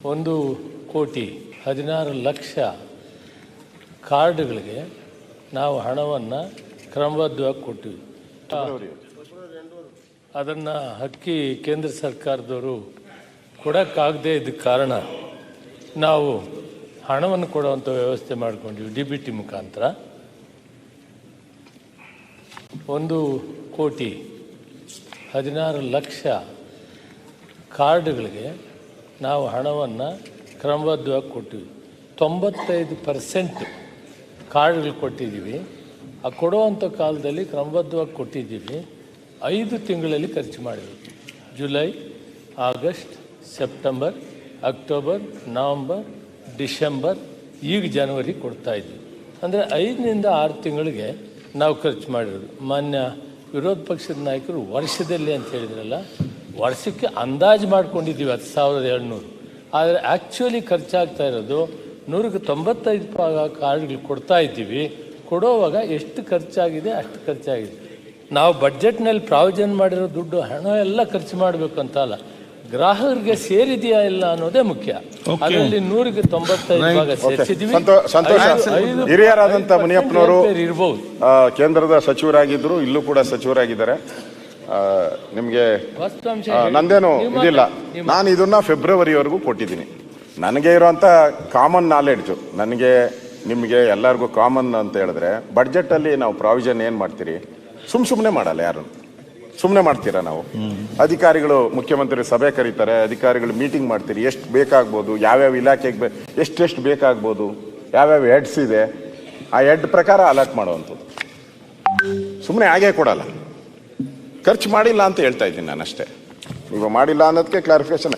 ಒಂದು ಕೋಟಿ ಹದಿನಾರು ಲಕ್ಷ ಕಾರ್ಡ್ಗಳಿಗೆ ನಾವು ಹಣವನ್ನು ಕ್ರಮಬದ್ಧವಾಗಿ ಕೊಟ್ಟಿವಿ. ಅದನ್ನು ಹಕ್ಕಿ ಕೇಂದ್ರ ಸರ್ಕಾರದವರು ಕೊಡೋಕ್ಕಾಗದೇ ಇದ್ದ ಕಾರಣ ನಾವು ಹಣವನ್ನು ಕೊಡುವಂಥ ವ್ಯವಸ್ಥೆ ಮಾಡಿಕೊಂಡಿವಿ ಡಿ ಬಿ ಟಿ ಮುಖಾಂತರ. ಒಂದು ಕೋಟಿ ಹದಿನಾರು ಲಕ್ಷ ಕಾರ್ಡ್ಗಳಿಗೆ ನಾವು ಹಣವನ್ನು ಕ್ರಮಬದ್ಧವಾಗಿ ಕೊಟ್ಟಿವಿ. ತೊಂಬತ್ತೈದು ಪರ್ಸೆಂಟ್ ಕಾರ್ಡ್ಗಳು ಕೊಟ್ಟಿದ್ದೀವಿ ಆ ಕೊಡುವಂಥ ಕಾಲದಲ್ಲಿ ಕ್ರಮಬದ್ಧವಾಗಿ ಕೊಟ್ಟಿದ್ದೀವಿ ಐದು ತಿಂಗಳಲ್ಲಿ ಖರ್ಚು ಮಾಡಿದ್ವಿ. July, August, September, October, November, December, ಈಗ ಜನವರಿ ಕೊಡ್ತಾ ಇದ್ವಿ. ಅಂದರೆ ಐದರಿಂದ ಆರು ತಿಂಗಳಿಗೆ ನಾವು ಖರ್ಚು ಮಾಡಿರೋದು. ಮಾನ್ಯ ವಿರೋಧ ಪಕ್ಷದ ನಾಯಕರು ವರ್ಷದಲ್ಲಿ ಅಂತ ಹೇಳಿದ್ರಲ್ಲ ವರ್ಷಕ್ಕೆ ಅಂದಾಜು ಮಾಡ್ಕೊಂಡಿದ್ದೀವಿ ಹತ್ತು ಸಾವಿರದ ಏಳ್ನೂರು ಆದರೆ ಆ್ಯಕ್ಚುಲಿ ಖರ್ಚಾಗ್ತಾ ಇರೋದು ನೂರಕ್ಕೆ ತೊಂಬತ್ತೈದು ಭಾಗ ಕಾರ್ಡ್ಗಳು ಕೊಡ್ತಾ ಇದ್ದೀವಿ. ಕೊಡೋವಾಗ ಎಷ್ಟು ಖರ್ಚಾಗಿದೆ ಅಷ್ಟು ಖರ್ಚಾಗಿದೆ. ನಾವು ಬಡ್ಜೆಟ್ನಲ್ಲಿ ಪ್ರಾವಿಜನ್ ಮಾಡಿರೋ ದುಡ್ಡು ಹಣ ಎಲ್ಲ ಖರ್ಚು ಮಾಡಬೇಕು ಅಂತ ಅಲ್ಲ. ಗ್ರಾಹಕರಿಗೆ ಸೇರಿದೆಯಾ ಇಲ್ಲ ಅನ್ನೋದೇ ಮುಖ್ಯ. ಅದರಲ್ಲಿ ನೂರಿಗೆ ತೊಂಬತ್ತೈದು ಭಾಗ ಸೇರಿಸಿದ್ವಿ. ಸಂತೋಷ. ಹಿರಿಯರಾದಂಥ ಮುನಿಯಪ್ಪನವರು ಇರಬಹುದು ಇರ್ಬೋದು. ಆ, ಕೇಂದ್ರದ ಸಚಿವರಾಗಿದ್ದರು ಇಲ್ಲೂ ಕೂಡ ಸಚಿವರಾಗಿದ್ದಾರೆ. ನಿಮ್ಗೆ. ನಂದೇನು ಇದಿಲ್ಲ. ನಾನು ಇದನ್ನ ಫೆಬ್ರವರಿವರೆಗೂ ಕೊಟ್ಟಿದ್ದೀನಿ. ನನಗೆ ಇರೋಂಥ ಕಾಮನ್ ನಾಲೆಡ್ಜು ನನಗೆ ನಿಮಗೆ ಎಲ್ಲರಿಗೂ ಕಾಮನ್ ಅಂತ ಹೇಳಿದ್ರೆ ಬಡ್ಜೆಟಲ್ಲಿ ನಾವು ಪ್ರಾವಿಷನ್ ಏನು ಮಾಡ್ತೀರಿ? ಸುಮ್ ಸುಮ್ಮನೆ ಮಾಡಲ್ಲ ಯಾರು. ಸುಮ್ಮನೆ ಮಾಡ್ತೀರಾ ನಾವು? ಅಧಿಕಾರಿಗಳು ಮುಖ್ಯಮಂತ್ರಿ ಸಭೆ ಕರೀತಾರೆ ಅಧಿಕಾರಿಗಳು ಮೀಟಿಂಗ್ ಮಾಡ್ತೀರಿ. ಎಷ್ಟು ಬೇಕಾಗ್ಬೋದು? ಯಾವ್ಯಾವ ಇಲಾಖೆಗೆ ಬೇ ಎಷ್ಟೆಷ್ಟು ಬೇಕಾಗ್ಬೋದು? ಯಾವ್ಯಾವ ಹೆಡ್ಸ್ ಇದೆ? ಆ ಹೆಡ್ ಪ್ರಕಾರ ಅಲರ್ಟ್ ಮಾಡುವಂಥದ್ದು. ಸುಮ್ಮನೆ ಹಾಗೆ ಕೊಡಲ್ಲ. ಖರ್ಚು ಮಾಡಿಲ್ಲ ಅಂತ ಹೇಳ್ತಾ ಇದ್ದೀನಿ ನಾನು ಅಷ್ಟೇ ನೀವು ಮಾಡಿಲ್ಲ ಅನ್ನೋದಕ್ಕೆ ಕ್ಲಾರಿಫಿಕೇಶನ್